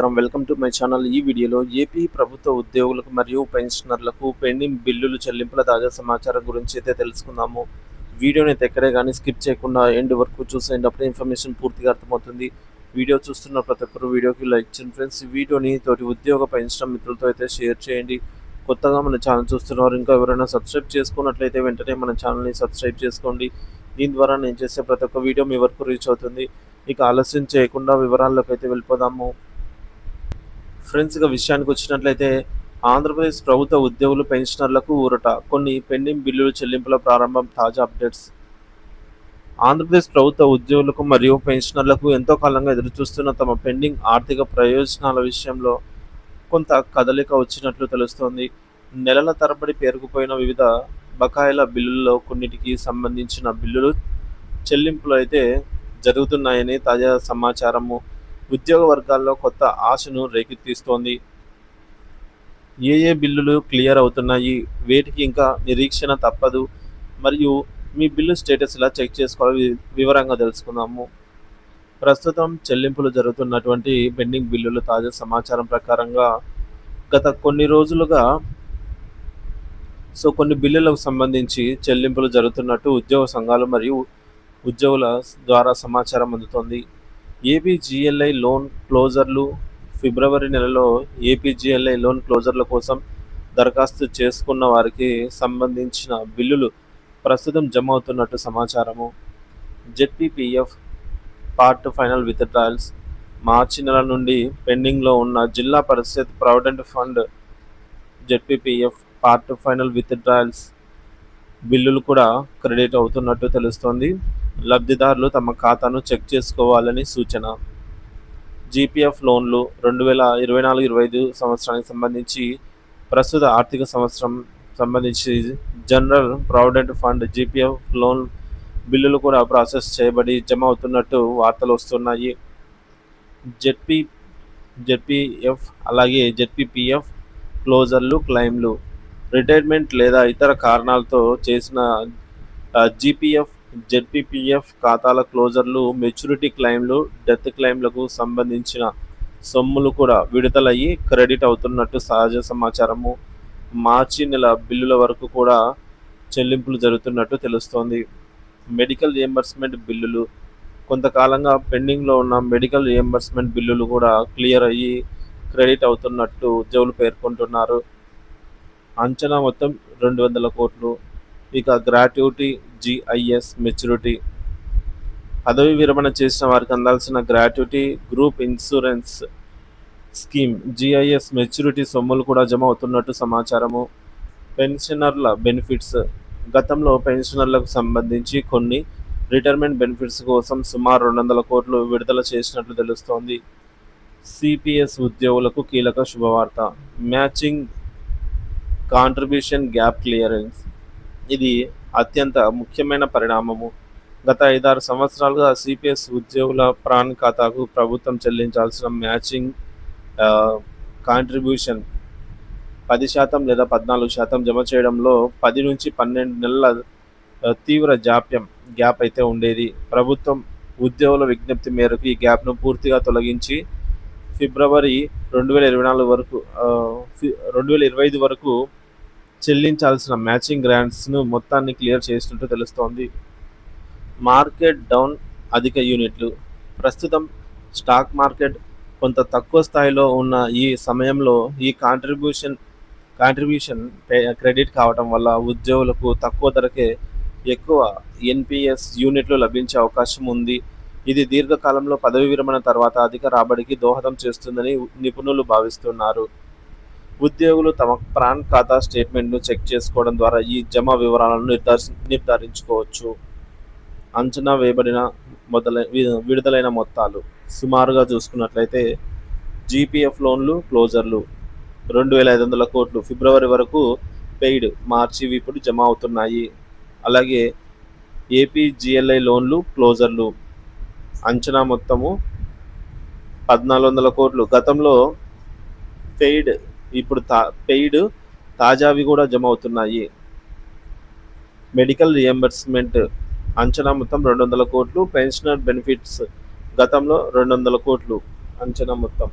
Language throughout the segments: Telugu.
Welcome to my channel. ఈ వీడియోలో ఏపీ ప్రభుత్వ ఉద్యోగులకు మరియు పెన్షనర్లకు పెండింగ్ బిల్లులు చెల్లింపుల తాజా సమాచారం గురించి అయితే తెలుసుకుందాము. వీడియోని అయితే ఎక్కడే కానీ స్కిప్ చేయకుండా ఎండ్ వరకు చూసేయండి. అప్పుడే ఇన్ఫర్మేషన్ పూర్తిగా అర్థమవుతుంది. వీడియో చూస్తున్న ప్రతి ఒక్కరు వీడియోకి లైక్ చేయండి ఫ్రెండ్స్. వీడియోని తోటి ఉద్యోగ పెన్షన్ మిత్రులతో అయితే షేర్ చేయండి. కొత్తగా మన ఛానల్ చూస్తున్నవారు ఇంకా ఎవరైనా సబ్స్క్రైబ్ చేసుకున్నట్లయితే వెంటనే మన ఛానల్ని సబ్స్క్రైబ్ చేసుకోండి. దీని ద్వారా నేను చేసే ప్రతి ఒక్క వీడియో మీ వరకు రీచ్ అవుతుంది. ఇక ఆలస్యం చేయకుండా వివరాల్లోకి అయితే వెళ్ళిపోదాము. ఫ్రెండ్స్గా విషయానికి వచ్చినట్లయితే ఆంధ్రప్రదేశ్ ప్రభుత్వ ఉద్యోగులు పెన్షనర్లకు ఊరట కొన్ని పెండింగ్ బిల్లులు చెల్లింపుల ప్రారంభం తాజా అప్డేట్స్. ఆంధ్రప్రదేశ్ ప్రభుత్వ ఉద్యోగులకు మరియు పెన్షనర్లకు ఎంతో కాలంగా ఎదురుచూస్తున్న తమ పెండింగ్ ఆర్థిక ప్రయోజనాల విషయంలో కొంత కదలిక వచ్చినట్లు తెలుస్తోంది. నెలల తరబడి పేరుకుపోయిన వివిధ బకాయిల బిల్లుల్లో కొన్నిటికి సంబంధించిన బిల్లులు చెల్లింపులు అయితే జరుగుతున్నాయని తాజా సమాచారము. ఉద్యోగ వర్గాల్లో కొత్త ఆశను రేకెత్తిస్తోంది. ఏ ఏ బిల్లులు క్లియర్ అవుతున్నాయి? వేటికి ఇంకా నిరీక్షణ తప్పదు. మరియు మీ బిల్లు స్టేటస్ ఇలా చెక్ చేసుకోవాలి వివరంగా తెలుసుకుందాము. ప్రస్తుతం చెల్లింపులు జరుగుతున్నటువంటి పెండింగ్ బిల్లులు తాజా సమాచారం ప్రకారంగా గత కొన్ని రోజులుగా సో కొన్ని బిల్లులకు సంబంధించి చెల్లింపులు జరుగుతున్నట్టు ఉద్యోగ సంఘాలు మరియు ఉద్యోగుల ద్వారా సమాచారం అందుతోంది. ఏపీజీఎల్ఐ లోన్ క్లోజర్లు ఫిబ్రవరి నెలలో ఏపీజీఎల్ఐ లోన్ క్లోజర్ల కోసం దరఖాస్తు చేసుకున్న వారికి సంబంధించిన బిల్లులు ప్రస్తుతం జమ అవుతున్నట్టు సమాచారము. ZPPF part final withdrawals మార్చి నెల నుండి పెండింగ్లో ఉన్న Zilla Parishad provident fund ZPPF part final withdrawals బిల్లులు కూడా క్రెడిట్ అవుతున్నట్టు తెలుస్తోంది. లబ్ధిదారులు తమ ఖాతాను చెక్ చేసుకోవాలని సూచన. జీపీఎఫ్ లోన్లు రెండు వేల ఇరవై నాలుగు ఇరవై ఐదు సంవత్సరానికి సంబంధించి ప్రస్తుత ఆర్థిక సంవత్సరం సంబంధించి general provident fund GPF loan బిల్లులు కూడా ప్రాసెస్ చేయబడి జమ అవుతున్నట్టు వార్తలు వస్తున్నాయి. జెడ్పీ జెడ్పీఎఫ్ అలాగే జెడ్పీపీఎఫ్ క్లోజర్లు క్లెయిమ్లు రిటైర్మెంట్ లేదా ఇతర కారణాలతో చేసిన జీపీఎఫ్ జెడ్పీపీఎఫ్ ఖాతాల క్లోజర్లు మెచ్యూరిటీ క్లెయిమ్లు డెత్ క్లెయిమ్లకు సంబంధించిన సొమ్ములు కూడా విడుదలయ్యి క్రెడిట్ అవుతున్నట్టు సహజ సమాచారము. మార్చి నెల బిల్లుల వరకు కూడా చెల్లింపులు జరుగుతున్నట్టు తెలుస్తోంది. మెడికల్ రియంబర్స్మెంట్ బిల్లులు కొంతకాలంగా పెండింగ్లో ఉన్న మెడికల్ రియంబర్స్మెంట్ బిల్లులు కూడా క్లియర్ అయ్యి క్రెడిట్ అవుతున్నట్టు ఉద్యోగులు పేర్కొంటున్నారు. అంచనా మొత్తం రెండు వందల కోట్లు. ఇక గ్రాట్యుటీ జిఐఎస్ మెచ్యూరిటీ. పదవి విరమణ చేసిన వారికి అందాల్సిన gratuity group insurance scheme GIS maturity సొమ్ములు కూడా జమ అవుతున్నట్టు సమాచారము. పెన్షనర్ల బెనిఫిట్స్. గతంలో పెన్షనర్లకు సంబంధించి కొన్ని రిటైర్మెంట్ బెనిఫిట్స్ కోసం సుమారు రెండు వందల కోట్లు విడుదల చేసినట్లు తెలుస్తోంది. సిపిఎస్ ఉద్యోగులకు కీలక శుభవార్త. Matching contribution gap clearance. ఇది అత్యంత ముఖ్యమైన పరిణామము. గత ఐదారు సంవత్సరాలుగా సిపిఎస్ ఉద్యోగుల ప్రాణ్ ఖాతాకు ప్రభుత్వం చెల్లించాల్సిన మ్యాచింగ్ కాంట్రిబ్యూషన్ పది శాతం లేదా పద్నాలుగు శాతం జమ చేయడంలో పది నుంచి పన్నెండు నెలల తీవ్ర జాప్యం గ్యాప్ అయితే ఉండేది. ప్రభుత్వం ఉద్యోగుల విజ్ఞప్తి మేరకు ఈ గ్యాప్ను పూర్తిగా తొలగించి ఫిబ్రవరి రెండు వేల ఇరవై నాలుగు వరకు రెండు వేల ఇరవై ఐదు వరకు చెల్లించాల్సిన మ్యాచింగ్ గ్రాంట్స్ను మొత్తాన్ని క్లియర్ చేసినట్టు తెలుస్తోంది. మార్కెట్ డౌన్ అధిక యూనిట్లు. ప్రస్తుతం స్టాక్ మార్కెట్ కొంత తక్కువ స్థాయిలో ఉన్న ఈ సమయంలో ఈ కాంట్రిబ్యూషన్ కాంట్రిబ్యూషన్ క్రెడిట్ కావటం వల్ల ఉద్యోగులకు తక్కువ ధరకే ఎక్కువ ఎన్పిఎస్ యూనిట్లు లభించే అవకాశం ఉంది. ఇది దీర్ఘకాలంలో పదవి విరమణ తర్వాత అధిక రాబడికి దోహదం చేస్తుందని నిపుణులు భావిస్తున్నారు. ఉద్యోగులు తమ ప్రాన్ ఖాతా స్టేట్మెంట్ను చెక్ చేసుకోవడం ద్వారా ఈ జమ వివరాలను నిర్ధారి నిర్ధారించుకోవచ్చు. అంచనా వేయబడిన మొదలై విడుదలైన మొత్తాలు. సుమారుగా చూసుకున్నట్లయితే జీపీఎఫ్ లోన్లు క్లోజర్లు రెండు వేల ఐదు వందల కోట్లు. ఫిబ్రవరి వరకు పెయిడ్ మార్చి ఇప్పుడు జమ అవుతున్నాయి. అలాగే ఏపీజిఎల్ఐ లోన్లు క్లోజర్లు. అంచనా మొత్తము పద్నాలుగు వందల కోట్లు. గతంలో పెయిడ్ ఇప్పుడు తా పెయిడ్ తాజావి కూడా జమ అవుతున్నాయి మెడికల్ రియంబర్స్మెంట్ అంచనా మొత్తం రెండు వందల కోట్లు పెన్షనర్ బెనిఫిట్స్ గతంలో రెండు వందల కోట్లు అంచనా మొత్తం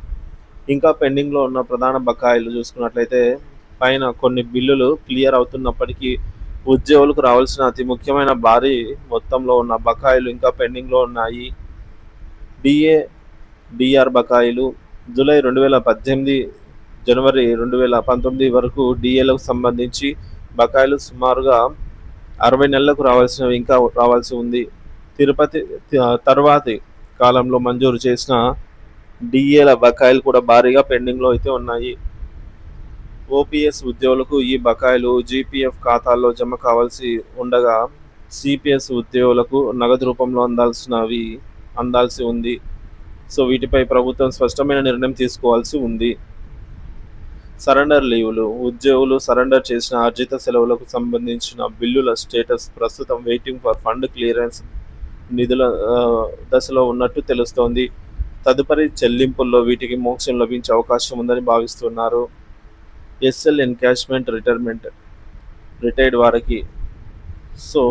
ఇంకా పెండింగ్‌లో ఉన్న ప్రధాన బకాయిలు చూసుకున్నట్లయితే పైన కొన్ని బిల్లులు క్లియర్ అవుతున్నప్పటికీ ఉద్యోగులకు రావాల్సిన అతి ముఖ్యమైన భారీ మొత్తంలో ఉన్న బకాయిలు ఇంకా పెండింగ్‌లో ఉన్నాయి. డిఏ, డిఆర్ బకాయిలు జూలై 2018, జనవరి 2019 వరకు డిఏలకు సంబంధించి బకాయిలు సుమారుగా 60 నెలలకు రావాల్సినవి ఇంకా రావాల్సి ఉంది. తిరుపతి తర్వాతి కాలంలో మంజూరు చేసిన డిఏల బకాయిలు కూడా భారీగా పెండింగ్‌లో అయితే ఉన్నాయి. ఓపీఎస్ ఉద్యోగులకు ఈ బకాయిలు జీపీఎఫ్ ఖాతాల్లో జమ కావాల్సి ఉండగా, సీపీఎస్ ఉద్యోగులకు నగదు రూపంలో అందాల్సినవి అందాల్సి ఉంది. సో, వీటిపై ప్రభుత్వం స్పష్టమైన నిర్ణయం తీసుకోవాల్సి ఉంది. సరెండర్ లీవులు ఉద్యోగులు సరెండర్ చేసిన ఆర్జిత సెలవులకు సంబంధించిన బిల్లుల స్టేటస్ ప్రస్తుతం వెయిటింగ్ ఫర్ ఫండ్ క్లియరెన్స్ నిధుల దశలో ఉన్నట్టు తెలుస్తోంది. తదుపరి చెల్లింపుల్లో వీటికి మోక్షం లభించే అవకాశం ఉందని భావిస్తున్నారు. ఎస్ఎల్ ఎన్కాష్మెంట్ రిటైర్మెంట్ రిటైర్డ్ వారికి సో,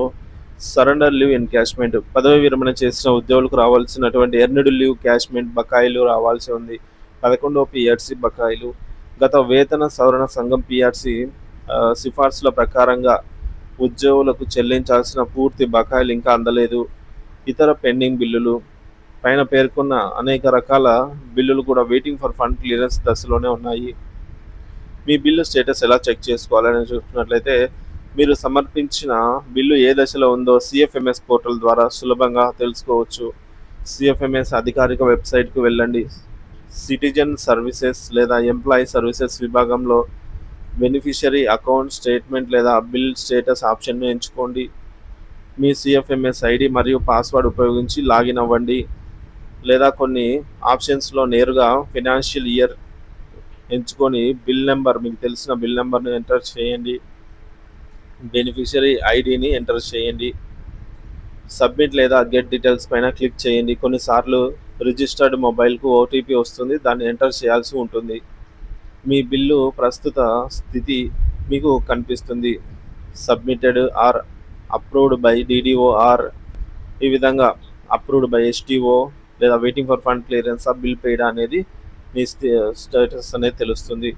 సరెండర్ లీవ్ ఎన్కాష్మెంట్ పదవీ విరమణ చేసిన ఉద్యోగులకు రావాల్సినటువంటి ఎర్నడు లీవ్ క్యాష్మెంట్ బకాయిలు రావాల్సి ఉంది. పదకొండవ పీఆర్సీ బకాయిలు గత వేతన సవరణ సంఘం పిఆర్సి సిఫార్సుల ప్రకారంగా ఉద్యోగులకు చెల్లించాల్సిన పూర్తి బకాయిలు ఇంకా అందలేదు. ఇతర పెండింగ్ బిల్లులు పైన పేర్కొన్న అనేక రకాల బిల్లులు కూడా వెయిటింగ్ ఫర్ ఫండ్ క్లియరెన్స్ దశలోనే ఉన్నాయి. మీ బిల్లు స్టేటస్ ఎలా చెక్ చేసుకోవాలని చూసుకున్నట్లయితే మీరు సమర్పించిన బిల్లు ఏ దశలో ఉందో సిఎఫ్ఎంఎస్ పోర్టల్ ద్వారా సులభంగా తెలుసుకోవచ్చు. సిఎఫ్ఎంఎస్ అధికారిక వెబ్సైట్‌కు వెళ్ళండి. సిటిజన్ సర్వీసెస్ లేదా ఎంప్లాయీ సర్వీసెస్ విభాగంలో బెనిఫిషరీ అకౌంట్ స్టేట్మెంట్ లేదా బిల్ స్టేటస్ ఆప్షన్‌ను ఎంచుకోండి. మీ సిఎఫ్ఎంఎస్ ఐడి మరియు పాస్వర్డ్ ఉపయోగించి లాగిన్ అవ్వండి. లేదా కొన్ని ఆప్షన్స్‌లో నేరుగా ఫైనాన్షియల్ ఇయర్ ఎంచుకొని బిల్ నెంబర్ మీకు తెలిసిన బిల్ నెంబర్ను ఎంటర్ చేయండి. బెనిఫిషరీ ఐడిని ఎంటర్ చేయండి. సబ్మిట్ లేదా గెట్ డీటెయిల్స్ పైన క్లిక్ చేయండి. కొన్నిసార్లు రిజిస్టర్డ్ మొబైల్‌కు ఓటీపీ వస్తుంది. దాన్ని ఎంటర్ చేయాల్సి ఉంటుంది. మీ బిల్లు ప్రస్తుత స్థితి మీకు కనిపిస్తుంది. Submitted or approved by DDO or ఈ విధంగా అప్రూవ్డ్ బై ఎస్టీఓ లేదా వెయిటింగ్ ఫర్ ఫండ్ క్లియరెన్స్ ఆ బిల్ పేడ్ అనేది మీ స్టేటస్ అనేది తెలుస్తుంది.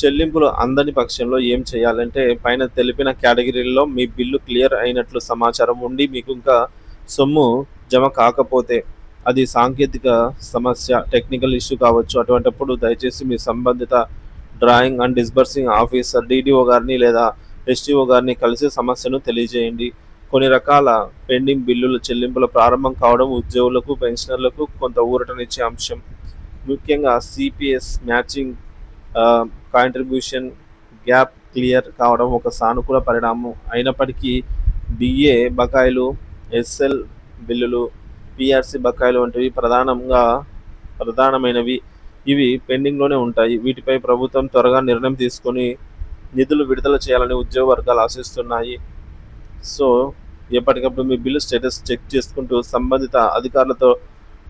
చెల్లింపులు అందని పక్షంలో ఏం చేయాలంటే పైన తెలిపిన కేటగిరీల్లో మీ బిల్లు క్లియర్ అయినట్లు సమాచారం ఉండి మీకు ఇంకా సొమ్ము జమ కాకపోతే అది సాంకేతిక సమస్య, టెక్నికల్ ఇష్యూ కావచ్చు. అటువంటప్పుడు దయచేసి మీ సంబంధిత drawing and disbursing officer DDO గారిని లేదా ఎస్టీఓ గారిని కలిసి సమస్యను తెలియజేయండి. కొన్ని రకాల పెండింగ్ బిల్లుల చెల్లింపుల ప్రారంభం కావడం ఉద్యోగులకు, పెన్షనర్లకు కొంత ఊరటనిచ్చే అంశం. ముఖ్యంగా CPS matching contribution gap clear కావడం ఒక సానుకూల పరిణామం. అయినప్పటికీ డిఏ బకాయిలు, ఎస్ఎల్ బిల్లులు, పిఆర్సి బకాయిలు వంటివి ప్రధానంగా ప్రధానమైనవి. ఇవి పెండింగ్‌లోనే ఉంటాయి. వీటిపై ప్రభుత్వం త్వరగా నిర్ణయం తీసుకొని నిధులు విడుదల చేయాలని ఉద్యోగ వర్గాలు ఆశిస్తున్నాయి. సో, ఎప్పటికప్పుడు మీ బిల్లు స్టేటస్ చెక్ చేసుకుంటూ సంబంధిత అధికారులతో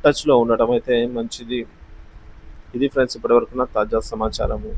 టచ్‌లో ఉండటం అయితే మంచిది. ఇది ఫ్రెండ్స్ ఇప్పటివరకు నా తాజా సమాచారము.